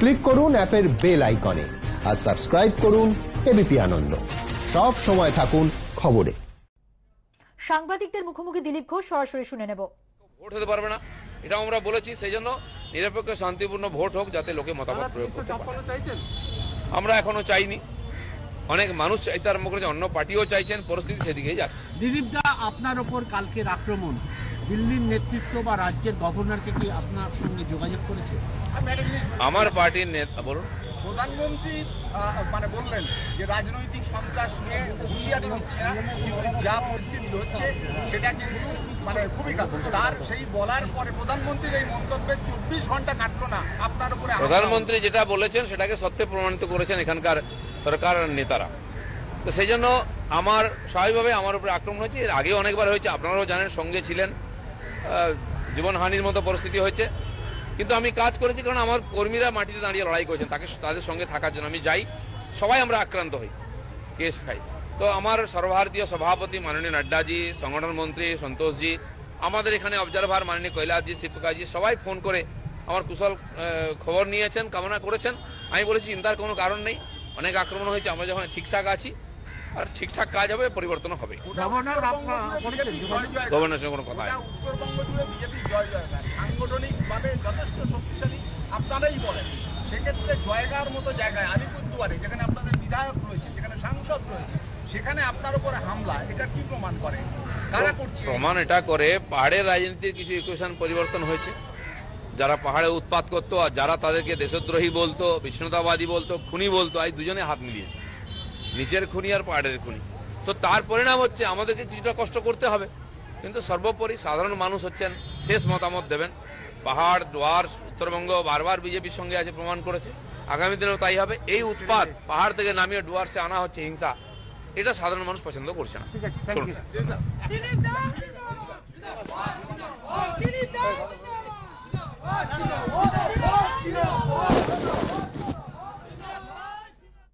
Click করুন অ্যাপের bell আইকনে আর সাবস্ক্রাইব করুন এবিপি আনন্দ। সব সময় থাকুন খবরে। সাংবাদিকদের মুখোমুখি দিলীপ ঘোষ সরাসরি শুনে নেব। ভোট হতে পারবে না। এটা আমরা বলেছি সেই জন্য নিরপেক্ষ শান্তিপূর্ণ ভোট হোক যাতে লোকে মতামত প্রয়োগ করতে পারে। আমরা এখনও চাইনি। অনেক মানুষ চাইতে আরম্ভ করেছে অন্য পার্টিও চাইছেন পরিস্থিতি সেদিকেই যাচ্ছে। দিলীপ দা আপনার ওপর কালকের আক্রমণ দিল্লির নেতৃত্ব বা রাজ্যের গভর্নরকে কি আপনার সঙ্গে যোগাযোগ করেছে? আমার পার্টির নেতা বলুন। প্রধানমন্ত্রী মানে বললেন যে রাজনৈতিক সন্ত্রাস নিয়ে হুঁশিয়ারি দিচ্ছে না কিন্তু যা পরিস্থিতি হচ্ছে সেটা কিন্তু মানে খুবই তার সেই বলার পরে প্রধানমন্ত্রীর এই মন্তব্যের চব্বিশ ঘণ্টা কাটলো না আপনার উপরে প্রধানমন্ত্রী যেটা বলেছেন সেটাকে সত্যি প্রমাণিত করেছেন এখানকার সরকার নেতারা। তো সেই জন্য আমার স্বাভাবিকভাবে আমার উপরে আক্রমণ হয়েছে। এর আগে অনেকবার হয়েছে, আপনারাও জানেন সঙ্গে ছিলেন। জীবনহানির মতো পরিস্থিতি হয়েছে। কিন্তু আমি কাজ করেছি কারণ আমার কর্মীরা মাটিতে দাঁড়িয়ে লড়াই করেছেন, তাকে, তাদের সঙ্গে থাকার জন্য আমি যাই। সবাই আমরা আক্রান্ত হই কেস খাই। তো আমার সর্বভারতীয় সভাপতি মাননীয় নাড্ডাজি, সংগঠন মন্ত্রী সন্তোষজি, আমাদের এখানে অবজারভার মাননীয় কৈলাসজি, শিবপ্রকাশজি, সবাই ফোন করে আমার কুশল খবর নিয়েছেন, কামনা করেছেন। আমি বলেছি, চিন্তার কোনো কারণ নেই। অনেক আক্রমণ হয়েছে আমরা যখন ঠিকঠাক আছি আর ঠিকঠাক কাজ হবে পরিবর্তন হবে। গভর্নর সঙ্গে কোনো কথা উত্তরবঙ্গ জুড়ে বিজেপি জয় জয় সাংগঠনিকভাবে যথেষ্ট শক্তিশালী আপনারাই বলেন। সেক্ষেত্রে জয়গার মতো জায়গায় আলিপুরদুয়ারে যেখানে আপনাদের বিধায়ক রয়েছে যেখানে সাংসদ রয়েছে সেখানে আপনার উপরে হামলা এটা কি প্রমাণ করে? কারা করছে? প্রমাণ এটা করে পাহাড়ের রাজনীতির কিছু ইকুয়েশন পরিবর্তন হয়েছে। যারা পাহাড়ে উৎপাত করতো আর যারা তাদেরকে দেশদ্রোহী বলতো বিষ্ণুতাবাদী বলতো খুনি বলতো আজ দুজনে হাত মিলিয়েছে। নিচের খুনি আর পাহাড়ের খুনি। তো তার পরিণাম হচ্ছে আমাদেরকে কিছুটা কষ্ট করতে হবে। কিন্তু সর্বোপরি সাধারণ মানুষ হচ্ছেন শেষ মতামত দেবেন। পাহাড় ডুয়ার্স উত্তরবঙ্গ বারবার বিজেপির সঙ্গে আছে প্রমাণ করেছে। আগামী দিনেও তাই হবে। এই উৎপাত পাহাড় থেকে নামিয়ে ডুয়ার্সে আনা হচ্ছে হিংসা। এটা সাধারণ মানুষ পছন্দ করছে না।